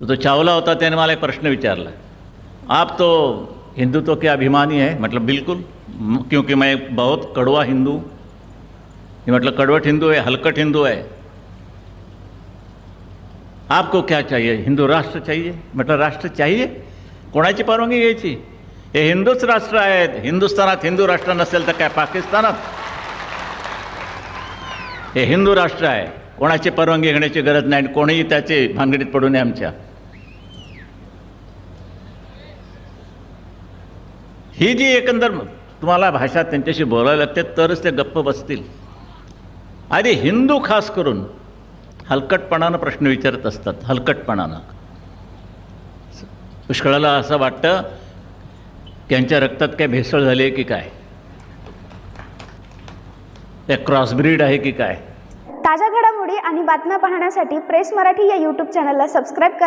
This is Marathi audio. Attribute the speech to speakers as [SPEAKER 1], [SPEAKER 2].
[SPEAKER 1] तो चावला होता त्याने मला एक प्रश्न विचारला. आप तो हिंदुत्व के अभिमानी है? मतलब बिल्कुल. क्योंकि मैं बहुत कड़वा हिंदू ये मतलब कड़वट हिंदू है हलकट हिंदू है. आपको क्या चाहिए? हिंदू राष्ट्र चाहिए? म्हटलं राष्ट्र चाहिए? कोणाची परवानगी घ्यायची? हे हिंदूच राष्ट्र आहेत. हिंदुस्थानात हिंदू राष्ट्र नसेल तर काय पाकिस्तानात? हे हिंदू राष्ट्र आहे. कोणाची परवानगी घेण्याची गरज नाही आणि कोणीही त्याचे भानगडीत पडू नये आमच्या. ही जी एकंदर तुम्हाला भाषा त्यांच्याशी बोलायला लागते तरच ते गप्प बसतील. आधी हिंदू खास करून हलकटपणानं प्रश्न विचारत असतात हलकटपणानं. पुष्कळाला असं वाटतं त्यांच्या रक्तात काय भेसळ झाली आहे की काय? त्या क्रॉसब्रीड आहे की काय?
[SPEAKER 2] ताज्या घडामोडी आणि बातम्या पाहण्यासाठी प्रेस मराठी या यूट्यूब चॅनलला सबस्क्राईब करा.